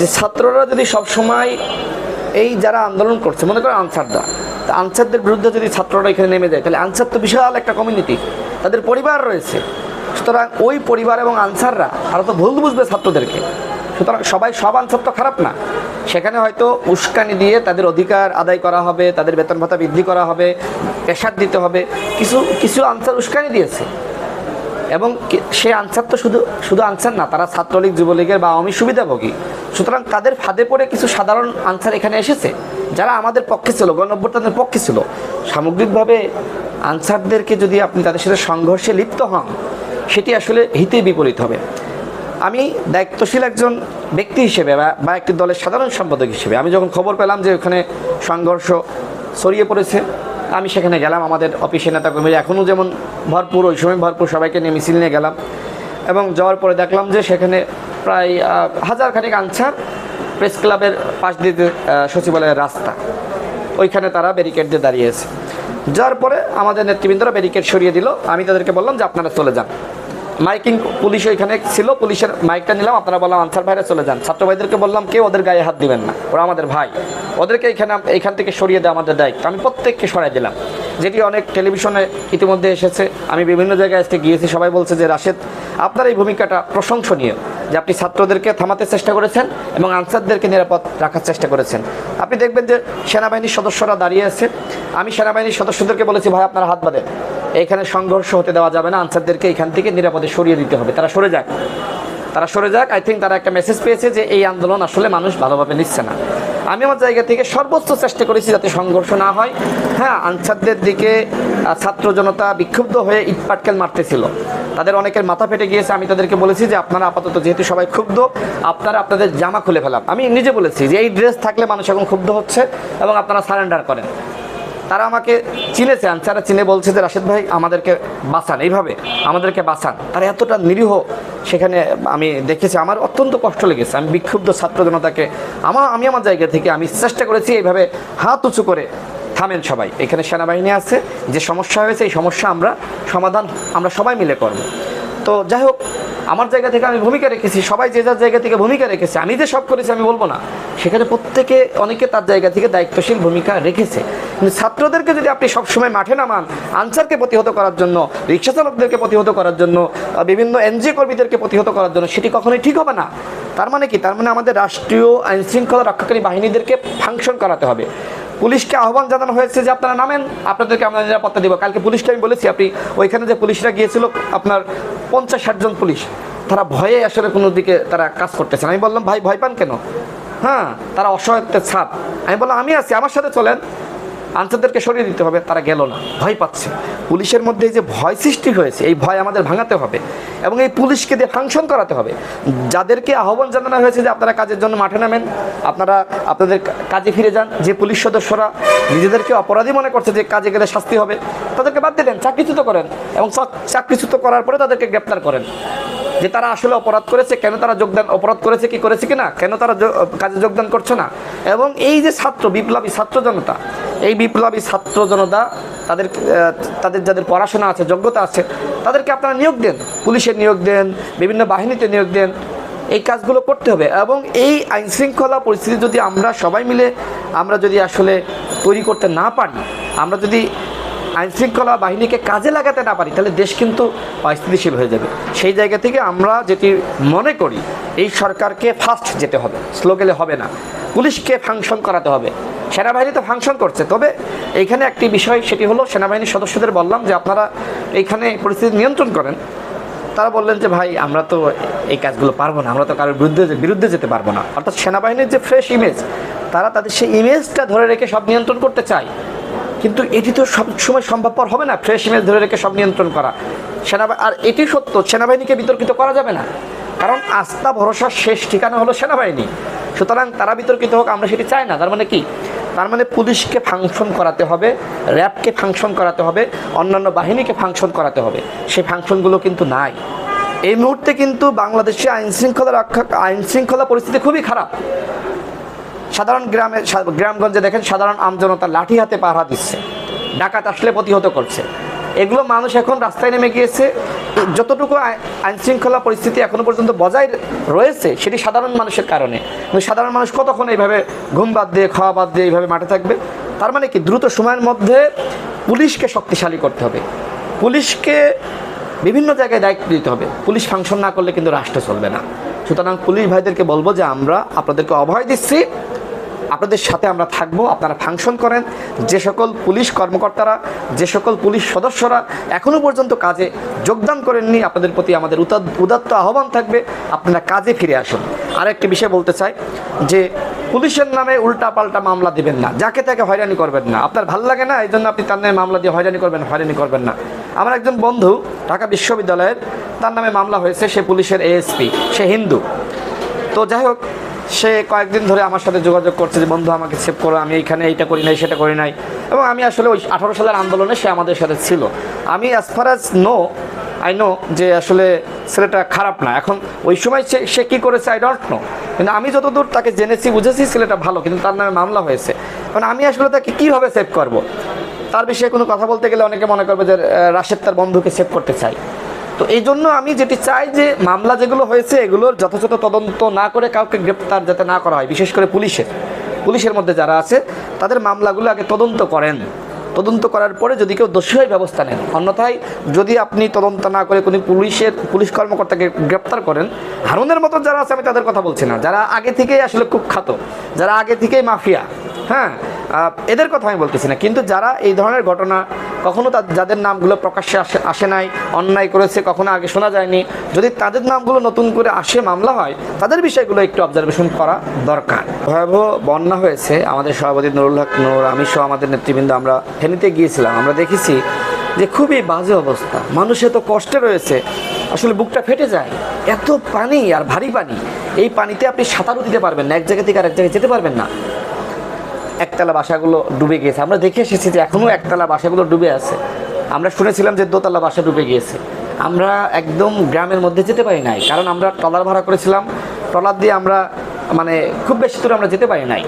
যে ছাত্ররা যদি সবসময় এই যারা আন্দোলন করছে, মনে করো আনসাররা, তা আনসারদের বিরুদ্ধে যদি ছাত্ররা এখানে নেমে যায়, তাহলে আনসার তো বিশাল একটা কমিউনিটি তাদের পরিবার রয়েছে। সুতরাং ওই পরিবার এবং আনসাররা আরও তো ভুল বুঝবে ছাত্রদেরকে। সুতরাং সবাই, সব আনসার তো খারাপ না। সেখানে হয়তো উস্কানি দিয়ে তাদের অধিকার আদায় করা হবে, তাদের বেতন ভাতা বৃদ্ধি করা হবে, প্রেশার দিতে হবে। কিছু কিছু আনসার উস্কানি দিয়েছে। এবং সে আনসার তো শুধু শুধু আনসার না, তারা ছাত্রলীগ, যুবলীগের বা আওয়ামী সুবিধাভোগী। সুতরাং তাদের ফাঁদে পড়ে কিছু সাধারণ আনসার এখানে এসেছে, যারা আমাদের পক্ষে ছিল, গণঅভ্যুত্থানের পক্ষে ছিল। সামগ্রিকভাবে আনসারদেরকে যদি আপনি তাদের সাথে সংঘর্ষে লিপ্ত হন, সেটি আসলে হিতে বিপরীত হবে। আমি দায়িত্বশীল একজন ব্যক্তি হিসেবে বা একটি দলের সাধারণ সম্পাদক হিসেবে, আমি যখন খবর পেলাম যে ওখানে সংঘর্ষ ছড়িয়ে পড়েছে আমি সেখানে গেলাম, আমাদের অফিসের নেতাকর্মীরা এখনও যেমন ভরপুর, ওই সময় ভরপুর সবাইকে নিয়ে মিছিল নিয়ে গেলাম। এবং যাওয়ার পরে দেখলাম যে সেখানে প্রায় হাজার খানিক আনসার প্রেস ক্লাবের পাশ দিয়ে সচিবালয়ের রাস্তা। ওইখানে তারা ব্যারিকেড দিয়ে দাঁড়িয়েছে। যার পরে আমাদের নেতৃবৃন্দরা ব্যারিকেড সরিয়ে দিল। আমি তাদেরকে বললাম যে আপনারা চলে যান। মাইকিং পুলিশ ওইখানে ছিল, পুলিশের মাইকটা নিলাম, আপনারা বললাম, আনসার ভাইরা চলে যান। ছাত্র ভাইদেরকে বললাম, কেউ ওদের গায়ে হাত দিবেন না, ওরা আমাদের ভাই। ওদেরকে এখানে এইখান থেকে সরিয়ে দেওয়া আমাদের দায়িত্ব। আমি প্রত্যেককে সরাই দিলাম। যেটি অনেক টেলিভিশনে ইতিমধ্যে এসেছে, আমি বিভিন্ন জায়গায় আজকে গিয়েছি, সবাই বলছে যে, রাশেদ, আপনার এই ভূমিকাটা প্রশংসনীয় যে আপনি ছাত্রদেরকে থামাতে চেষ্টা করেছেন এবং আনসারদেরকে নিরাপদ রাখার চেষ্টা করেছেন। আপনি দেখবেন যে সেনাবাহিনীর সদস্যরা দাঁড়িয়ে আছে। আমি সেনাবাহিনীর সদস্যদেরকে বলেছি, ভাই, আপনারা হাত বাঁধেন। এখানে সংঘর্ষ হতে দেওয়া যাবে না। আনসারদেরকে এখান থেকে নিরাপদে সরিয়ে দিতে হবে। তারা সরে যাক। তারা সরে যাক। আই থিঙ্ক তারা একটা মেসেজ পেয়েছে যে এই আন্দোলন আসলে মানুষ ভালোভাবে নিচ্ছে না। আমি আমার জায়গা থেকে সর্বোচ্চ চেষ্টা করেছি যাতে সংঘর্ষ না হয়। হ্যাঁ আনসারদের দিকে ছাত্র জনতা বিক্ষুব্ধ হয়ে ইটপাটকেল মারতেছিল। তাদের অনেকের মাথা ফেটে গিয়েছে। আমি তাদেরকে বলেছি যে আপনারা আপাতত যেহেতু সবাই ক্ষুব্ধ, আপনারা আপনাদের জামা খুলে ফেলাম আমি নিজে বলেছি যে এই ড্রেস থাকলে মানুষ এখন ক্ষুব্ধ হচ্ছে এবং আপনারা সারেন্ডার করেন। তারা আমাকে চিনেছে আনসারা চিনে বলছে যে রাশেদ ভাই আমাদেরকে বাঁচান, এইভাবে আমাদেরকে বাঁচান। তারা এতটা নিরীহ, সেখানে আমি দেখেছি, আমার অত্যন্ত কষ্ট লেগেছে। আমি বিক্ষুব্ধ ছাত্র জনতাকে আমার আমি আমার জায়গা থেকে আমি চেষ্টা করেছি এইভাবে হাত উঁচু করে থামেন সবাই। এখানে সেনাবাহিনী আছে, যে সমস্যা হয়েছে, এই সমস্যা আমরা সমাধান, আমরা সবাই মিলে করব। তো যাই হোক আমার জায়গা থেকে আমি ভূমিকা রেখেছি, সবাই যে যার জায়গা থেকে ভূমিকা রেখেছে, আমি যে সব করেছি আমি বলব না। সেখানে প্রত্যেকে, অনেকে তার জায়গা থেকে দায়িত্বশীল ভূমিকা রেখেছে। কিন্তু ছাত্রদেরকে যদি আপনি সবসময় মাঠে নামান, আনসারকে প্রতিহত করার জন্য রিক্সা চালকদেরকে প্রতিহত করার জন্য বিভিন্ন এনজিও কর্মীদেরকে প্রতিহত করার জন্য, সেটি কখনোই ঠিক হবে না। তার মানে কি? তার মানে আমাদের রাষ্ট্রীয় আইন শৃঙ্খলা রক্ষাকারী বাহিনীদেরকে ফাংশন করাতে হবে। পুলিশকে আহ্বান জানানো হয়েছে যে আপনারা নামেন, আপনাদেরকে আমরা নিরাপত্তা দিব। কালকে পুলিশকে আমি বলেছি, আপনি ওইখানে যে পুলিশরা গিয়েছিল, আপনার পঞ্চাশ ষাটজন পুলিশ, তারা ভয়ে আসলে কোনো দিকে তারা কাজ করতেছেন আমি বললাম, ভাই, ভয় পান কেন? হ্যাঁ তারা অসহায়ত্বের ছাপ। আমি বললাম, আমি আছি, আমার সাথে চলেন। আনসারদেরকে সরিয়ে দিতে হবে, তারা গেল না, ভয় পাচ্ছে। পুলিশের মধ্যে যে ভয় সৃষ্টি হয়েছে, এই ভয় আমাদের ভাঙাতে হবে এবং এই পুলিশকে দিয়ে ফাংশন করাতে হবে। যাদেরকে আহ্বান জানানো হয়েছে যে আপনারা কাজের জন্য মাঠে নামেন, আপনারা আপনাদের কাজে ফিরে যান, যে পুলিশ সদস্যরা নিজেদেরকে অপরাধী মনে করছে যে কাজে গেলে শাস্তি হবে, তাদেরকে বাদ দিলেন চাকরিচ্যুত করেন এবং চাক- চাকরিচ্যুত করার পরে তাদেরকে গ্রেপ্তার করেন। যে তারা আসলে অপরাধ করেছে, কেন তারা যোগদান, অপরাধ করেছে, কি করেছে কি না কেন তারা কাজে যোগদান করছে না? এবং এই যে ছাত্র, বিপ্লবী ছাত্র জনতা, এই বিপ্লবী ছাত্র জনতা, তাদের তাদের যাদের পড়াশোনা আছে, যোগ্যতা আছে, তাদেরকে আপনারা নিয়োগ দেন। পুলিশে নিয়োগ দেন, বিভিন্ন বাহিনীতে নিয়োগ দেন। এই কাজগুলো করতে হবে। এবং এই আইন শৃঙ্খলা পরিস্থিতি যদি আমরা সবাই মিলে, আমরা যদি আসলে তৈরি করতে না পারি, আমরা যদি আইন শৃঙ্খলা বাহিনীকে কাজে লাগাতে না পারি, তাহলে দেশ কিন্তু অস্থিতিশীল হয়ে যাবে। সেই জায়গা থেকে আমরা যেটি মনে করি, এই সরকারকে ফার্স্ট যেতে হবে স্লো গেলে হবে না। পুলিশকে ফাংশন করাতে হবে। সেনাবাহিনী তো ফাংশন করছে, তবে এইখানে একটি বিষয়, সেটি হলো সেনাবাহিনীর সদস্যদের বললাম যে আপনারা এইখানে পরিস্থিতি নিয়ন্ত্রণ করেন। তারা বললেন যে, ভাই, আমরা তো এই কাজগুলো পারব না, আমরা তো কারোর বিরুদ্ধে বিরুদ্ধে যেতে পারব না। অর্থাৎ সেনাবাহিনীর যে ফ্রেশ ইমেজ তারা তাদের সেই ইমেজটা ধরে রেখে সব নিয়ন্ত্রণ করতে চায়। কিন্তু এটি তো সব সময় সম্ভবপর হবে না। ফ্রেশ ইমেজ ধরে রেখে সব নিয়ন্ত্রণ করা। সেনাবাহিনী আর এটি সত্য, সেনাবাহিনীকে বিতর্কিত করা যাবে না। কারণ আস্থা, ভরসার শেষ ঠিকানা হলো সেনাবাহিনী। সুতরাং তারা বিতর্কিত হোক, আমরা সেটি চাই না। তার মানে কি? তার মানে পুলিশকে ফাংশন করাতে হবে, র্যাবকে ফাংশন করাতে হবে, অন্যান্য বাহিনীকে ফাংশন করাতে হবে। সেই ফাংশনগুলো কিন্তু নাই। এই মুহূর্তে কিন্তু বাংলাদেশে আইনশৃঙ্খলা রক্ষা, আইনশৃঙ্খলা পরিস্থিতি খুবই খারাপ। সাধারণ গ্রামে গ্রামগঞ্জে দেখেন সাধারণ আমজনতা লাঠি হাতে পাহারা দিচ্ছে। ডাকাত আসলে প্রতিহত করছে। এগুলো মানুষ এখন রাস্তায় নেমে গিয়েছে। যতটুকু আইন শৃঙ্খলা পরিস্থিতি এখনও পর্যন্ত বজায় রয়েছে, সেটি সাধারণ মানুষের কারণে। সাধারণ মানুষ কতক্ষণ এইভাবে ঘুম বাদ দিয়ে, খাওয়া বাদ দিয়ে এইভাবে মাঠে থাকবে? তার মানে কি? দ্রুত সময়ের মধ্যে পুলিশকে শক্তিশালী করতে হবে। পুলিশকে বিভিন্ন জায়গায় দায়িত্ব দিতে হবে। পুলিশ ফাংশন না করলে কিন্তু রাষ্ট্র চলবে না। সুতরাং পুলিশ ভাইদেরকে বলব যে আমরা আপনাদেরকে অভয় দিচ্ছি। আপনাদের সাথে আমরা থাকব, আপনারা ফাংশন করেন। যে সকল পুলিশ কর্মকর্তারা, যে সকল পুলিশ সদস্যরা এখনও পর্যন্ত কাজে যোগদান করেননি, আপনাদের প্রতি আমাদের উদাত- উদাত্ত আহ্বান থাকবে, আপনারা কাজে ফিরে আসুন। আরেকটি বিষয় বলতে চাই, যে পুলিশের নামে উল্টা পাল্টা মামলা দিবেন না, যাকে তাকে হয়রানি করবেন না। আপনার ভালো লাগে না এই জন্য আপনি তার নামে মামলা দিয়ে হয়রানি করবেন হয়রানি করবেন না। আমার একজন বন্ধু ঢাকা বিশ্ববিদ্যালয়ের, তার নামে মামলা হয়েছে, সে পুলিশের এএসপি সে হিন্দু। তো যাই হোক সে কয়েকদিন ধরে আমার সাথে যোগাযোগ করছে যে, বন্ধু, আমাকে সেভ করো, আমি এইখানে এইটা করি নাই, সেটা করি নাই। এবং আমি আসলে ওই আঠারো সালের আন্দোলনে সে আমাদের সাথে ছিল। আমি as far as know I know যে আসলে ছেলেটা খারাপ না। এখন ওই সময় সে সে কী করেছে আই ডোন্ট নো কিন্তু আমি যতদূর তাকে জেনেছি, বুঝেছি ছেলেটা ভালো, কিন্তু তার নামে মামলা হয়েছে। কারণ আমি আসলে তাকে কীভাবে সেভ করব? তার বিষয়ে কোনো কথা বলতে গেলে অনেকে মনে করবে যে রাশেদ তার বন্ধুকে সেভ করতে চাই তো এই জন্য আমি যেটি চাই যে মামলা যেগুলো হয়েছে এগুলোর যথাযথ তদন্ত না করে কাউকে গ্রেপ্তার যাতে না করা হয়, বিশেষ করে পুলিশের। পুলিশের মধ্যে যারা আছে, তাদের মামলাগুলো আগে তদন্ত করেন। তদন্ত করার পরে যদি কেউ দোষী হয় ব্যবস্থা নেন, অন্যথায় যদি আপনি তদন্ত না করে কোনো পুলিশের, পুলিশ কর্মকর্তাকে গ্রেপ্তার করেন, হারুনের মতো যারা আছে, আমি তাদের কথা বলছি না। যারা আগে থেকেই আসলে খুব কুখ্যাত যারা আগে থেকেই মাফিয়া হ্যাঁ? এদের কথা আমি বলতেছি না। কিন্তু যারা এই ধরনের ঘটনা কখনো যাদের নামগুলো প্রকাশ্যে আসে আসে নাই, অন্যায় করেছে, কখনো আগে শোনা যায়নি, যদি তাদের নামগুলো নতুন করে আসে মামলা হয়, তাদের বিষয়গুলো একটু অবজারভেশন করা দরকার। ভয়াবহ বন্যা হয়েছে আমাদের সভাপতি নুরুল হক নূর আমি সহ আমাদের নেতৃবৃন্দ, আমরা ফেনীতে গিয়েছিলাম, আমরা দেখেছি যে খুবই বাজে অবস্থা। মানুষ এত কষ্টে রয়েছে, আসলে বুকটা ফেটে যায়। এত পানি আর ভারী পানি, এই পানিতে আপনি সাঁতারও দিতে পারবেন না, এক জায়গা থেকে আরেক জায়গায় যেতে পারবেন না। একতলা বাসাগুলো ডুবে গিয়েছে, আমরা দেখে এসেছি যে এখনও একতলা বাসাগুলো ডুবে আছে। আমরা শুনেছিলাম যে দোতলা বাসা ডুবে গিয়েছে। আমরা একদম গ্রামের মধ্যে যেতে পারি নাই, কারণ আমরা ট্রলার ভাড়া করেছিলাম। ট্রলার দিয়ে আমরা মানে খুব বেশি দূরে আমরা যেতে পারি নাই।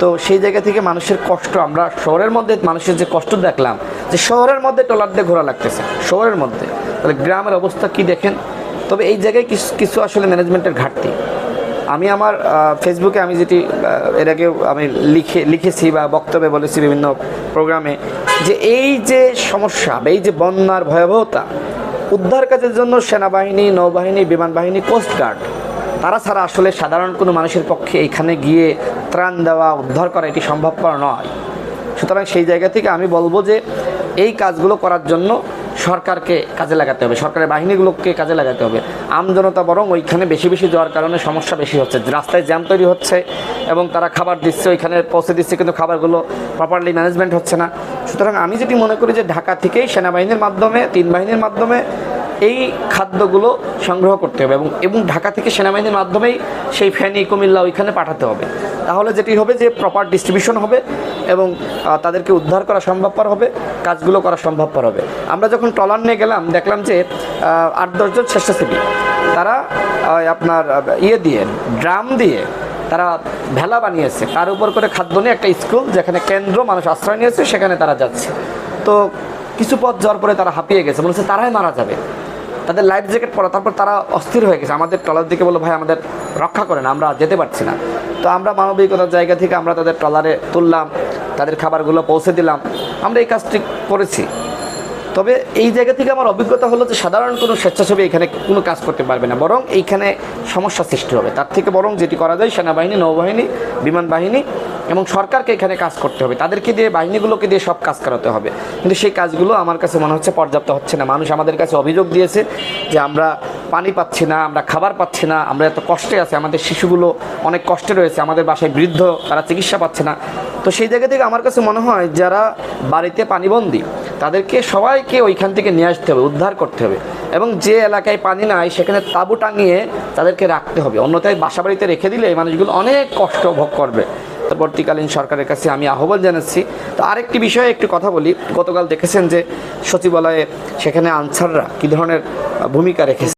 তো সেই জায়গা থেকে মানুষের কষ্ট, আমরা শহরের মধ্যে মানুষের যে কষ্ট দেখলাম, যে শহরের মধ্যে ট্রলার দিয়ে ঘোরা লাগতেছে, শহরের মধ্যে। তাহলে গ্রামের অবস্থা কি দেখেন? তবে এই জায়গায় কিছু কিছু আসলে ম্যানেজমেন্টের ঘাটতি। আমি আমার ফেসবুকে আমি যেটি এর আগেও আমি লিখে, লিখেছি বা বক্তব্যে বলেছি বিভিন্ন প্রোগ্রামে, যে এই যে সমস্যা এই যে বন্যার ভয়াবহতা, উদ্ধার কাজের জন্য সেনাবাহিনী, নৌবাহিনী, বিমান বাহিনী কোস্টগার্ড তারা ছাড়া আসলে সাধারণ কোনো মানুষের পক্ষে এখানে গিয়ে ত্রাণ দেওয়া, উদ্ধার করা এটি সম্ভবপর নয়। সুতরাং সেই জায়গা থেকে আমি বলব যে, এই কাজগুলো করার জন্য সরকারকে কাজে লাগাতে হবে, সরকারের বাহিনীগুলোকে কাজে লাগাতে হবে। আমজনতা বরং ওইখানে বেশি বেশি যাওয়ার কারণে সমস্যা বেশি হচ্ছে। রাস্তায় জ্যাম তৈরি হচ্ছে এবং তারা খাবার দিচ্ছে, ওইখানে পৌঁছে দিচ্ছে, কিন্তু খাবারগুলো প্রপারলি ম্যানেজমেন্ট হচ্ছে না। সুতরাং আমি যেটি মনে করি যে ঢাকা থেকেই সেনাবাহিনীর মাধ্যমে, তিন বাহিনীর মাধ্যমে এই খাদ্যগুলো সংগ্রহ করতে হবে এবং এবং ঢাকা থেকে সেনাবাহিনীর মাধ্যমেই সেই ফেনী, কুমিল্লা ওইখানে পাঠাতে হবে। তাহলে যেটি হবে যে প্রপার ডিস্ট্রিবিউশন হবে এবং তাদেরকে উদ্ধার করা সম্ভবপর হবে, কাজগুলো করা সম্ভবপর হবে। আমরা যখন ট্রলার নিয়ে গেলাম, দেখলাম যে আট দশজন স্বেচ্ছাসেবী। তারা আপনার ইয়ে দিয়ে, ড্রাম দিয়ে তারা ভেলা বানিয়েছে। তার উপর করে খাদ্য নিয়ে একটা স্কুল যেখানে কেন্দ্র মানুষ আশ্রয় নিয়েছে, সেখানে তারা যাচ্ছে। তো কিছু পথ যাওয়ার পরে তারা হাঁপিয়ে গেছে। হচ্ছে তারাই মারা যাবে। তাদের লাইফ জ্যাকেট পরা, তারপর তারা অস্থির হয়ে গেছে। আমাদের ট্রলার দিকে বলো ভাই, আমাদের রক্ষা করেন, আমরা যেতে পারছি না। তো আমরা মানবিকতার জায়গা থেকে আমরা তাদের ট্রলারে তুললাম, তাদের খাবারগুলো পৌঁছে দিলাম। আমরা এই কাজটি করেছি। তবে এই জায়গা থেকে আমার অভিজ্ঞতা হলো যে, সাধারণ কোনো স্বেচ্ছাসেবী এখানে কোনো কাজ করতে পারবে না, বরং এইখানে সমস্যা সৃষ্টি হবে। তার থেকে বরং যেটি করা যায়, সেনাবাহিনী, নৌবাহিনী, বিমান বাহিনী এবং সরকারকে এখানে কাজ করতে হবে। তাদেরকে দিয়ে, বাহিনীগুলোকে দিয়ে সব কাজ করাতে হবে। কিন্তু সেই কাজগুলো আমার কাছে মনে হচ্ছে পর্যাপ্ত হচ্ছে না। মানুষ আমাদের কাছে অভিযোগ দিয়েছে যে আমরা পানি পাচ্ছি না, আমরা খাবার পাচ্ছি না, আমরা এত কষ্টে আছে, আমাদের শিশুগুলো অনেক কষ্টে রয়েছে, আমাদের বাসায় বৃদ্ধ, তারা চিকিৎসা পাচ্ছে না। তো সেই জায়গা থেকে আমার কাছে মনে হয় যারা বাড়িতে পানিবন্দী, তাদেরকে সবাইকে ওইখান থেকে নিয়ে আসতে হবে, উদ্ধার করতে হবে। এবং যে এলাকায় পানি নাই, সেখানে তাঁবু টাঙিয়ে তাদেরকে রাখতে হবে। অন্যথায় বাসা বাড়িতে রেখে দিলে এই মানুষগুলো অনেক কষ্ট ভোগ করবে। পরবর্তীকালীন সরকারের কাছে আমি আহ্বান জানাচ্ছি। তো আরেকটি বিষয়ে একটু কথা বলি। গতকাল দেখেছেন যে সচিবালয়ে সেখানে আনসাররা কী ধরনের ভূমিকা রেখেছে?